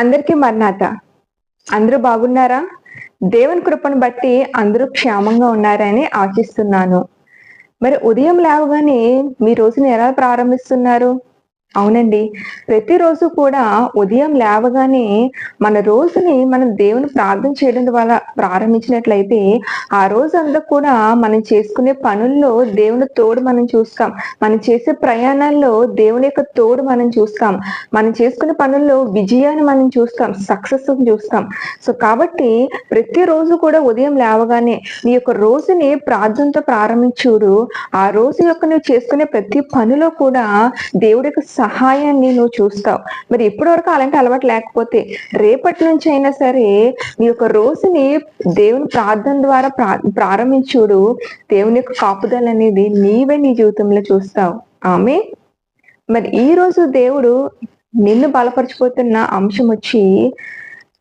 అందరికీ మర్నాథ అందరూ బాగున్నారా? దేవుని కృపను బట్టి అందరూ క్షేమంగా ఉన్నారని ఆశిస్తున్నాను. మరి ఉదయం లేవగానే మీ రోజుని ఎలా ప్రారంభిస్తున్నారు? అవునండి. ప్రతిరోజు కూడా ఉదయం లేవగానే మన రోజుని మనం దేవుని ప్రార్థన చేయడం ద్వారా ప్రారంభించినట్లయితే ఆ రోజు అంతా కూడా మనం చేసుకునే పనుల్లో దేవుని తోడు మనం చూస్తాం. మనం చేసే ప్రయాణాల్లో దేవుని యొక్క తోడు మనం చూస్తాం. మనం చేసుకునే పనుల్లో విజయాన్ని మనం చూస్తాం. సక్సెస్ చూస్తాం. సో కాబట్టి ప్రతిరోజు కూడా ఉదయం లేవగానే నీ యొక్క రోజుని ప్రార్థనతో ప్రారంభించుడు ఆ రోజు యొక్క నువ్వు చేసుకునే ప్రతి పనిలో కూడా దేవుడి యొక్క సహాయాన్ని నువ్వు చూస్తావు. మరి ఇప్పటి వరకు అలాంటి అలవాటు లేకపోతే రేపటి నుంచి అయినా సరే నీ యొక్క రోజుని దేవుని ప్రార్థన ద్వారా ప్రా ప్రారంభించుడు. దేవుని యొక్క కాపుదల అనేది నీవే నీ జీవితంలో చూస్తావు. ఆమె మరి ఈ రోజు దేవుడు నిన్ను బలపరచిపోతున్న అంశం వచ్చి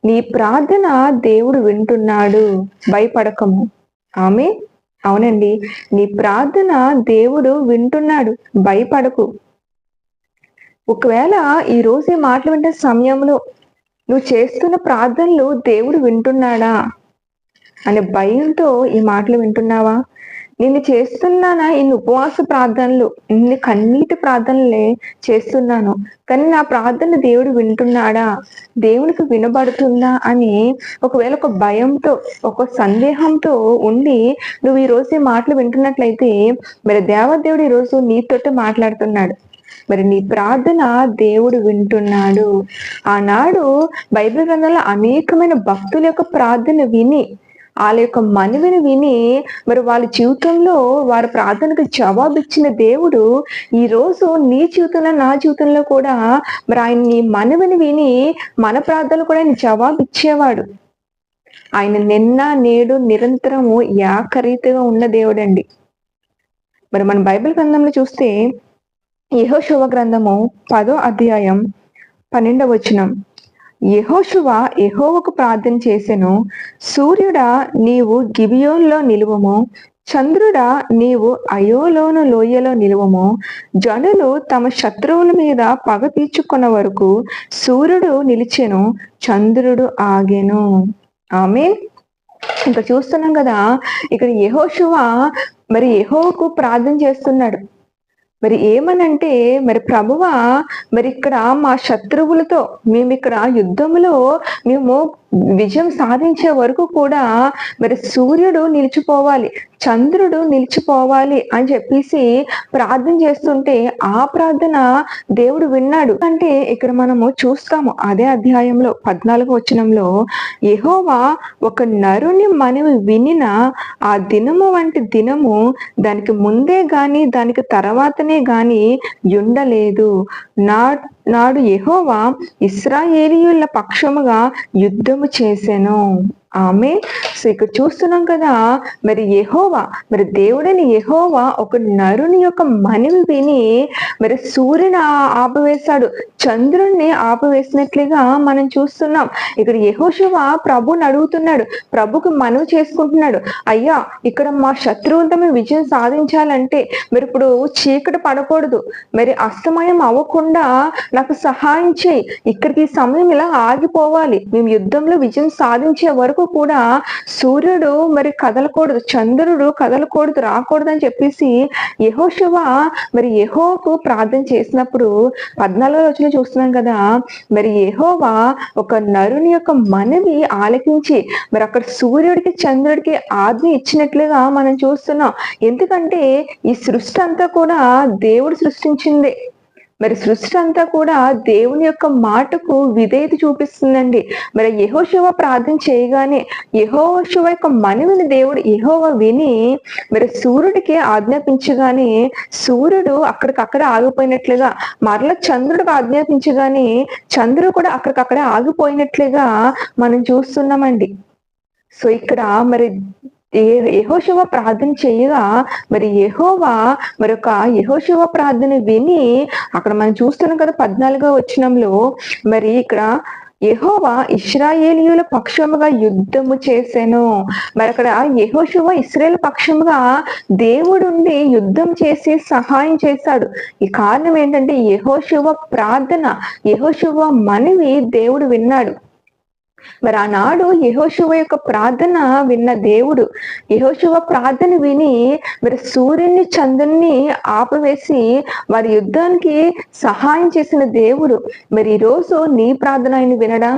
నీ ప్రార్థన దేవుడు వింటున్నాడు. భయపడకము. ఆమె అవునండి. నీ ప్రార్థన దేవుడు వింటున్నాడు. భయపడకు. ఒకవేళ ఈ రోజు ఈ మాటలు వింటే సమయంలో నువ్వు చేస్తున్న ప్రార్థనలు దేవుడు వింటున్నాడా అనే భయంతో ఈ మాటలు వింటున్నావా? నేను చేస్తున్నానా ఇన్ని ఉపవాస ప్రార్థనలు ఇన్ని కన్నీటి ప్రార్థనలే చేస్తున్నాను. కానీ నా ప్రార్థన దేవుడు వింటున్నాడా? దేవునికి వినబడుతుందా అని ఒకవేళ ఒక భయంతో ఒక సందేహంతో ఉండి నువ్వు ఈ రోజు ఈ మాటలు వింటున్నట్లయితే మరి దేవదేవుడు ఈ రోజు మాట్లాడుతున్నాడు. మరి నీ ప్రార్థన దేవుడు వింటున్నాడు. ఆనాడు బైబిల్ గ్రంథంలో అనేకమైన భక్తుల యొక్క ప్రార్థన విని వాళ్ళ యొక్క మనవిని విని మరి వాళ్ళ జీవితంలో వారి ప్రార్థనకు జవాబు ఇచ్చిన దేవుడు ఈ రోజు నీ జీవితంలో నా జీవితంలో కూడా మరి ఆయన నీ మనవిని విని మన ప్రార్థనలు కూడా ఆయన జవాబు ఇచ్చేవాడు ఆయన నిన్న నేడు నిరంతరము ఏకరీతిగా ఉన్న దేవుడండి. మరి మన బైబిల్ గ్రంథంలో చూస్తే యెహోషువ గ్రంథము పదో అధ్యాయం పన్నెండవ వచనం. యహోశువ యహోవకు ప్రార్థన చేసెను సూర్యుడా నీవు గిబియోన్లో నిలువము చంద్రుడా నీవు అయోలోను లోయలో నిలువము జనులు తమ శత్రువుల మీద పగ తీర్చుకున్న వరకు సూర్యుడు నిలిచెను చంద్రుడు ఆగెను. ఆమె ఇంకా చూస్తున్నాం కదా ఇక్కడ యహోశువ మరి యహోకు ప్రార్థన చేస్తున్నాడు. మరి ఏమనంటే మరి ప్రభువా మరి ఇక్కడ మా శత్రువులతో మేము ఇక్కడ యుద్ధములో మేము విజయం సాధించే వరకు కూడా మరి సూర్యుడు నిలిచిపోవాలి చంద్రుడు నిలిచిపోవాలి అని చెప్పేసి ప్రార్థన చేస్తుంటే ఆ ప్రార్థన దేవుడు విన్నాడు. అంటే ఇక్కడ మనము చూస్తాము అదే అధ్యాయంలో పద్నాలుగు వచనంలో యహోవా ఒక నరుని మనవి వినిన ఆ దినము వంటి దినము దానికి ముందే గాని దానికి తర్వాతనే గాని ఉండలేదు. నా నాడు యహోవా ఇస్రాయేలీయుల పక్షముగా యుద్ధము చేసెను. ఆమె సో ఇక్కడ చూస్తున్నాం కదా మరి యహోవా మరి దేవుడని యహోవా ఒక నరుని యొక్క మనవి విని మరి సూర్యుని ఆపవేశాడు. చంద్రుణ్ణి ఆపవేసినట్లుగా మనం చూస్తున్నాం. ఇక్కడ యహోశివ ప్రభుని అడుగుతున్నాడు. ప్రభుకు మనవి చేసుకుంటున్నాడు. అయ్యా ఇక్కడ మా శత్రువులతో మేము విజయం సాధించాలంటే మరి ఇప్పుడు చీకటి పడకూడదు. మరి అస్తమయం అవ్వకుండా నాకు సహాయం చేయి. ఇక్కడికి ఈ సమయం ఇలా ఆగిపోవాలి. మేము యుద్ధంలో విజయం సాధించే వరకు కూడా సూర్యుడు మరి కదలకూడదు చంద్రుడు కదలకూడదు రాకూడదు అని చెప్పేసి యహోశివ మరి యహోకు ప్రార్థన చేసినప్పుడు పద్నాలుగో రోజున చూస్తున్నాం కదా మరి యహోవా ఒక నరుని యొక్క మనవి ఆలకించి మరి అక్కడ సూర్యుడికి చంద్రుడికి ఆజ్ఞ ఇచ్చినట్లుగా మనం చూస్తున్నాం. ఎందుకంటే ఈ సృష్టి అంతా కూడా దేవుడు సృష్టించిందే. మరి సృష్టి అంతా కూడా దేవుని యొక్క మాటకు విధేయత చూపిస్తుందండి. మరి యహోశివ ప్రార్థన చేయగానే యహోశివ యొక్క మనవిని దేవుడు యహోవ విని మరి సూర్యుడికి ఆజ్ఞాపించగానే సూర్యుడు అక్కడికక్కడ ఆగిపోయినట్లుగా మరల చంద్రుడికి ఆజ్ఞాపించగానే చంద్రుడు కూడా అక్కడికక్కడే ఆగిపోయినట్లుగా మనం చూస్తున్నామండి. సో ఇక్కడ మరి యహోశివ ప్రార్థన చేయగా మరి యహోవా మరి ఒక యహోశివ ప్రార్థన విని అక్కడ మనం చూస్తున్నాం కదా పద్నాలుగో వచనంలో మరి ఇక్కడ యహోవా ఇస్రాయేలీయుల పక్షముగా యుద్ధము చేసాను. మరి అక్కడ యహోశివ ఇస్రాయేల్ పక్షముగా దేవుడుండి యుద్ధం చేసి సహాయం చేశాడు. ఈ కారణం ఏంటంటే యహోశివ ప్రార్థన యహోశివ మనవి దేవుడు విన్నాడు. మరి ఆనాడు యహోశివ యొక్క ప్రార్థన విన్న దేవుడు యహోశివ ప్రార్థన విని మరి సూర్యుని చంద్రుని ఆపవేసి వారి యుద్ధానికి సహాయం చేసిన దేవుడు. మరి ఈరోజు నీ ప్రార్థన ఆయన వినడా?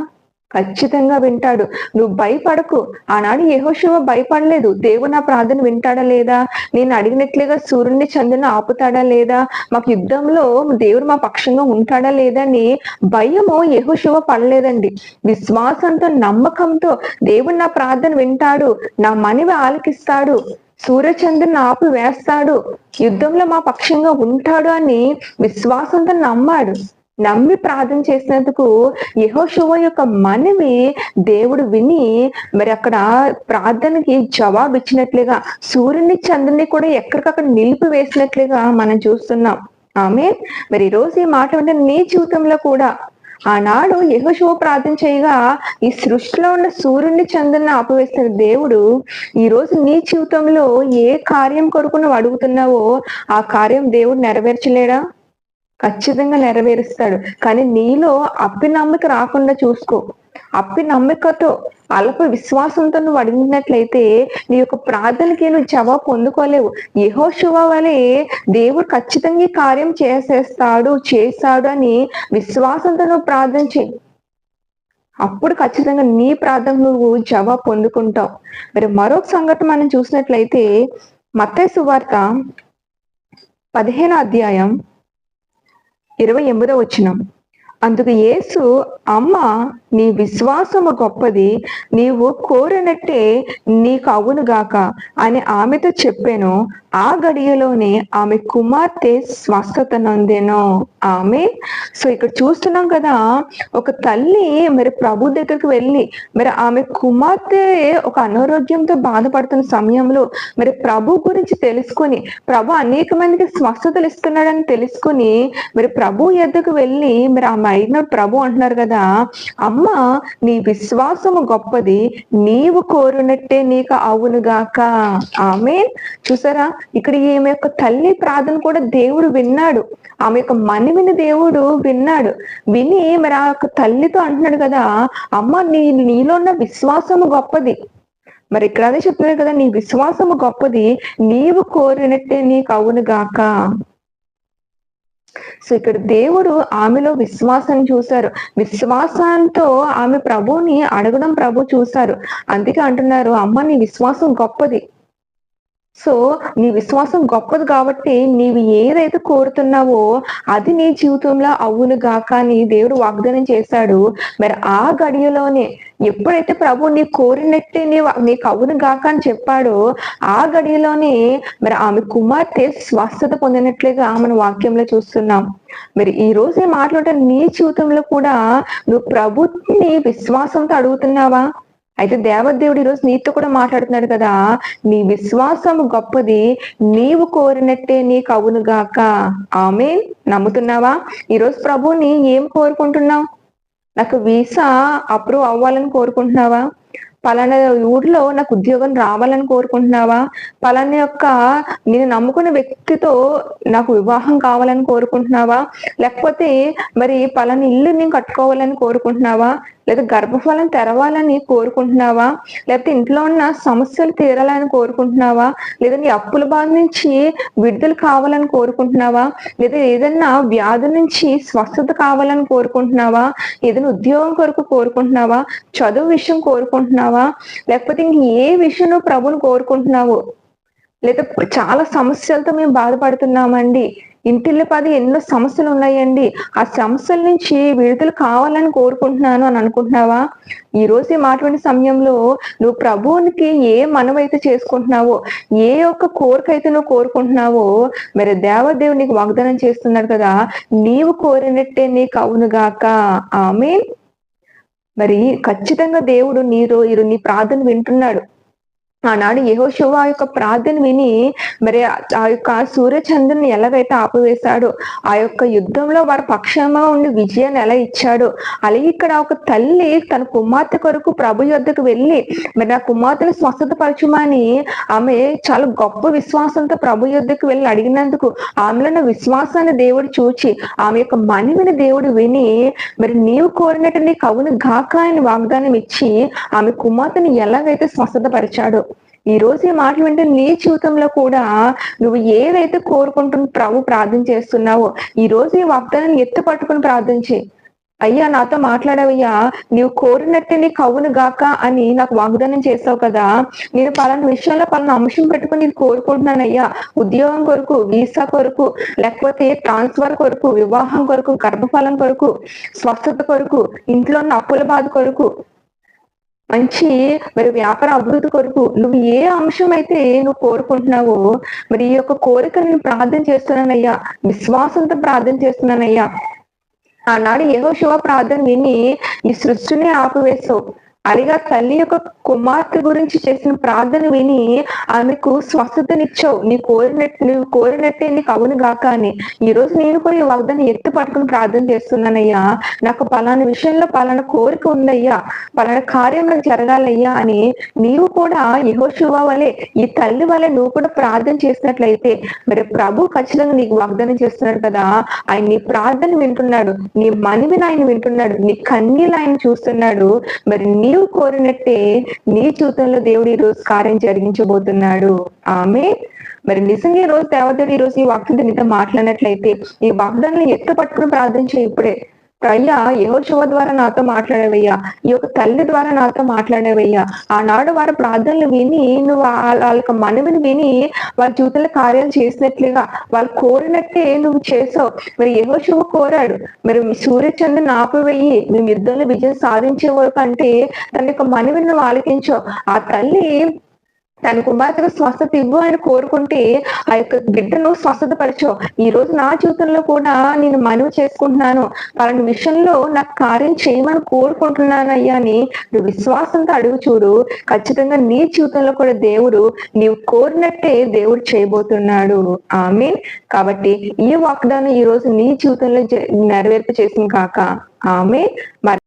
ఖచ్చితంగా వింటాడు. నువ్వు భయపడకు. ఆనాడు యహోశివ భయపడలేదు. దేవుడు నా ప్రార్థన వింటాడా లేదా? నేను అడిగినట్లుగా సూర్యుని చంద్రుని ఆపుతాడా లేదా? మాకు యుద్ధంలో దేవుడు మా పక్షంగా ఉంటాడా లేదా అని భయము యహోశివ పడలేదండి. విశ్వాసంతో నమ్మకంతో దేవుడు నా ప్రార్థన వింటాడు. నా మనవి ఆలకిస్తాడు. సూర్యచంద్రుని ఆపు వేస్తాడు. యుద్ధంలో మా పక్షంగా ఉంటాడు అని విశ్వాసంతో నమ్మాడు. నమ్మి ప్రార్థన చేసినందుకు యహోశువ యొక్క మనవి దేవుడు విని మరి అక్కడ ప్రార్థనకి జవాబు ఇచ్చినట్లుగా సూర్యుని చంద్రుని కూడా ఎక్కడికక్కడ నిలిపివేసినట్లుగా మనం చూస్తున్నాం. ఆమె మరి ఈ రోజు ఈ మాట అంటే నీ జీవితంలో కూడా ఆనాడు యహోశువ ప్రార్థన చేయగా ఈ సృష్టిలో ఉన్న సూర్యుని చంద్రుని ఆపవేసిన దేవుడు ఈ రోజు నీ జీవితంలో ఏ కార్యం కొరకు నువ్వు అడుగుతున్నావో ఆ కార్యం దేవుడు నెరవేర్చలేడా? ఖచ్చితంగా నెరవేరుస్తాడు. కానీ నీలో అప్పి నమ్మిక రాకుండా చూసుకో. అప్పి నమ్మికతో అల్ప విశ్వాసంతో నువ్వు అడిగినట్లయితే నీ యొక్క ప్రార్థనకి నువ్వు జవాబు పొందుకోలేవు. యహోశువ వలె దేవుడు ఖచ్చితంగా ఈ కార్యం చేసేస్తాడు చేస్తాడు అని విశ్వాసంతో నువ్వు ప్రార్థన చేయి. అప్పుడు ఖచ్చితంగా నీ ప్రార్థన నువ్వు జవాబు పొందుకుంటావు. మరి మరొక సంఘటన మనం చూసినట్లయితే మత్తే సువార్త పదిహేను అధ్యాయం ఇరవై ఎనిమిదో వచ్చినాం. అందుకు యేసు అమ్మ నీ విశ్వాసము గొప్పది నీవు కోరినట్టే నీకు అవునుగాక అని ఆమెతో చెప్పాను. ఆ గడియలోనే ఆమె కుమార్తె స్వస్థత నందేను. ఆమె సో ఇక్కడ చూస్తున్నాం కదా ఒక తల్లి మరి ప్రభు దగ్గరికి వెళ్ళి మరి ఆమె కుమార్తె ఒక అనారోగ్యంతో బాధపడుతున్న సమయంలో మరి ప్రభు గురించి తెలుసుకొని ప్రభు అనేక మందికి స్వస్థతలు ఇస్తున్నాడని తెలుసుకొని మరి ప్రభు ఎద్దకు వెళ్ళి మరి ఆమె అయిన ప్రభు అంటున్నారు కదా అమ్మ నీ విశ్వాసము గొప్పది నీవు కోరినట్టే నీకు అవునుగాక ఆమె చూసారా? ఇక్కడ ఈమె యొక్క తల్లి ప్రార్థన కూడా దేవుడు విన్నాడు. ఆమె యొక్క మనవిని దేవుడు విన్నాడు. విని మరి ఆ యొక్క తల్లితో అంటున్నాడు కదా అమ్మ నీ నీలో ఉన్న విశ్వాసము గొప్పది. మరి ఇక్కడ అదే చెప్తున్నారు కదా నీ విశ్వాసము గొప్పది నీవు కోరినట్టే నీకు అవును గాక. సో ఇక్కడ దేవుడు ఆమెలో విశ్వాసాన్ని చూశారు. విశ్వాసంతో ఆమె ప్రభుని అడగడం ప్రభు చూశారు. అందుకే అంటున్నారు అమ్మ నీ విశ్వాసం గొప్పది. సో నీ విశ్వాసం గొప్పది కాబట్టి నీవు ఏదైతే కోరుతున్నావో అది నీ జీవితంలో అవును గాక అని దేవుడు వాగ్దానం చేశాడు. మరి ఆ గడియలోనే ఎప్పుడైతే ప్రభు నీ కోరినట్టే నీ నీకు అవును గాక అని చెప్పాడో ఆ గడియలోనే మరి ఆమె కుమార్తె స్వస్థత పొందినట్లుగా మన వాక్యంలో చూస్తున్నాం. మరి ఈ రోజు మాట్లాడే నీ జీవితంలో కూడా నువ్వు ప్రభుని విశ్వాసంతో అడుగుతున్నావా? అయితే దేవదేవుడు ఈరోజు నీతో కూడా మాట్లాడుతున్నాడు కదా. నీ విశ్వాసం గొప్పది. నీవు కోరినట్టే నీకు అవును గాక. ఆమె నమ్ముతున్నావా? ఈరోజు ప్రభుని ఏం కోరుకుంటున్నావు? నాకు వీసా అప్రూవ్ అవ్వాలని కోరుకుంటున్నావా? పలానా ఊర్లో నాకు ఉద్యోగం రావాలని కోరుకుంటున్నావా? పలానా యొక్క నేను నమ్ముకున్న వ్యక్తితో నాకు వివాహం కావాలని కోరుకుంటున్నావా? లేకపోతే మరి పలానా ఇల్లు నేను కట్టుకోవాలని కోరుకుంటున్నావా? లేదా గర్భఫలం తెరవాలని కోరుకుంటున్నావా? లేకపోతే ఇంట్లో ఉన్న సమస్యలు తీరాలని కోరుకుంటున్నావా? లేదా నీ అప్పుల బాధ నుంచి విడుదల కావాలని కోరుకుంటున్నావా? లేదా ఏదైనా వ్యాధి నుంచి స్వస్థత కావాలని కోరుకుంటున్నావా? ఏదైనా ఉద్యోగం కొరకు కోరుకుంటున్నావా? చదువు విషయం కోరుకుంటున్నావా? లేకపోతే ఇంక ఏ విషయం నువ్వు ప్రభుని కోరుకుంటున్నావు? లేదా చాలా సమస్యలతో మేము బాధపడుతున్నామండి. ఇంటిల్లి పది ఎన్నో సమస్యలు ఉన్నాయండి ఆ సమస్యల నుంచి విడుదల కావాలని కోరుకుంటున్నాను అని అనుకుంటున్నావా? ఈ రోజు మాట్లాడిన సమయంలో నువ్వు ప్రభువునికి ఏ మనవైతే చేసుకుంటున్నావో ఏ ఒక్క కోరిక అయితే నువ్వు కోరుకుంటున్నావో మరి దేవదేవుడు నీకు వాగ్దానం చేస్తున్నాడు కదా నీవు కోరినట్టే నీకు అవునుగాక ఆమె మరి ఖచ్చితంగా దేవుడు నీరు నీ ప్రార్థన వింటున్నాడు. ఆనాడు యహోశివ ఆ యొక్క ప్రార్థన విని మరి ఆ యొక్క సూర్యచంద్రుని ఎలాగైతే ఆపివేశాడు ఆ యొక్క యుద్ధంలో వారి పక్షంగా ఉండి విజయాన్ని ఎలా ఇచ్చాడు అలాగే ఇక్కడ ఒక తల్లి తన కుమార్తె కొరకు ప్రభు యొద్దకు వెళ్ళి మరి నా కుమార్తెను స్వస్థతపరచుమని ఆమె చాలా గొప్ప విశ్వాసంతో ప్రభు యొద్దకు వెళ్ళి అడిగినందుకు ఆమెలో ఉన్న విశ్వాసాన్ని దేవుడు చూచి ఆమె యొక్క మనవిని దేవుడు విని మరి నీవు కోరినట్టు నీ కవును గాక అని వాగ్దానం ఇచ్చి ఆమె కుమార్తెను ఎలాగైతే స్వస్థతపరిచాడు ఈ రోజు ఈ మాటలు వింటే నీ జీవితంలో కూడా నువ్వు ఏదైతే కోరుకుంటున్న ప్రభు ప్రార్థన చేస్తున్నావో ఈ రోజు ఈ వాగ్దానాన్ని ఎత్తి పట్టుకుని ప్రార్థన అయ్యా నాతో మాట్లాడవయ్యా నీవు కోరినట్టే నీ కవును గాక అని నాకు వాగ్దానం చేసావు కదా. నేను పలానా విషయంలో పలానా అంశం పెట్టుకుని నేను కోరుకుంటున్నాను అయ్యా. ఉద్యోగం కొరకు వీసా కొరకు లేకపోతే ట్రాన్స్ఫర్ కొరకు వివాహం కొరకు గర్భఫలం కొరకు స్వస్థత కొరకు ఇంట్లో ఉన్న అప్పుల బాధ కొరకు మంచి మరి వ్యాపార అభివృద్ధి కొరకు నువ్వు ఏ అంశం అయితే నువ్వు కోరుకుంటున్నావో మరి ఈ యొక్క కోరిక నేను ప్రార్థన చేస్తున్నానయ్యా. విశ్వాసంతో ప్రార్థన చేస్తున్నానయ్యా. ఆనాడు ఏహో శివ ప్రార్థన విని ఈ సృష్టిని ఆపివేశావు. అరిగా తల్లి యొక్క కుమార్తె గురించి చేసిన ప్రార్థన విని ఆమెకు స్వస్థతనిచ్చావు నీ కోరినట్టు నువ్వు కోరినట్టే నీకు అవును గాక అని. ఈ రోజు నేను కూడా ఈ వాగ్దాన్ని ఎత్తి పట్టుకుని ప్రార్థన చేస్తున్నానయ్యా. నాకు పలానా విషయంలో పలానా కోరిక ఉందయ్యా. పలానా కార్యం నాకు జరగాలయ్యా అని. నీవు కూడా యహోశివ వలె ఈ తల్లి వలె నువ్వు కూడా ప్రార్థన చేసినట్లయితే మరి ప్రభు ఖచ్చితంగా నీకు వాగ్దానం చేస్తున్నాడు కదా. ఆయన నీ ప్రార్థన వింటున్నాడు. నీ మనవిని ఆయన వింటున్నాడు. నీ కన్నీళ్ళు ఆయన చూస్తున్నాడు. మరి నీ నీవు కోరినట్టే నీ జీవితంలో దేవుడు ఈరోజు రోజు కార్యం జరిగించబోతున్నాడు. ఆమె మరి నిజంగా ఈ రోజు దేవదేవుడు ఈ రోజు ఈ వాక్యంతో నీతో మాట్లాడినట్లయితే ఈ వాగ్దానాన్ని ఎత్తు పట్టుకుని ప్రార్థన చేయి ఇప్పుడే. అయ్యా యహోశివ ద్వారా నాతో మాట్లాడేవయ్యా. ఈ యొక్క తల్లి ద్వారా నాతో మాట్లాడేవయ్యా. ఆనాడు వారి ప్రార్థనలు విని నువ్వు వాళ్ళ మనవిని విని వాళ్ళ జీవితంలో కార్యాలు చేసినట్లుగా వాళ్ళు కోరినట్టే నువ్వు చేసావు. మరి యహోశివ కోరాడు. మరి సూర్యచంద్రుని ఆపివేయి మేము యుద్ధంలో విజయం సాధించే వరకు అంటే తన యొక్క మనవిని నువ్వు ఆలకించావు. ఆ తల్లి తన కుమార్తెకు స్వస్థత ఇవ్వు అని కోరుకుంటే ఆ యొక్క బిడ్డను స్వస్థత పరిచావు ఈ రోజు నా జీవితంలో కూడా నేను మనవి చేసుకుంటున్నాను. పలాని విషయంలో నాకు కార్యం చేయమని కోరుకుంటున్నాను అయ్యా అని నువ్వు విశ్వాసంతో అడుగు చూడు. ఖచ్చితంగా నీ జీవితంలో కూడా దేవుడు నీవు కోరినట్టే దేవుడు చేయబోతున్నాడు. ఆమె కాబట్టి ఈ వాగ్దానం ఈ రోజు నీ జీవితంలో నెరవేర్పు చేసింది కాక. ఆమె మరి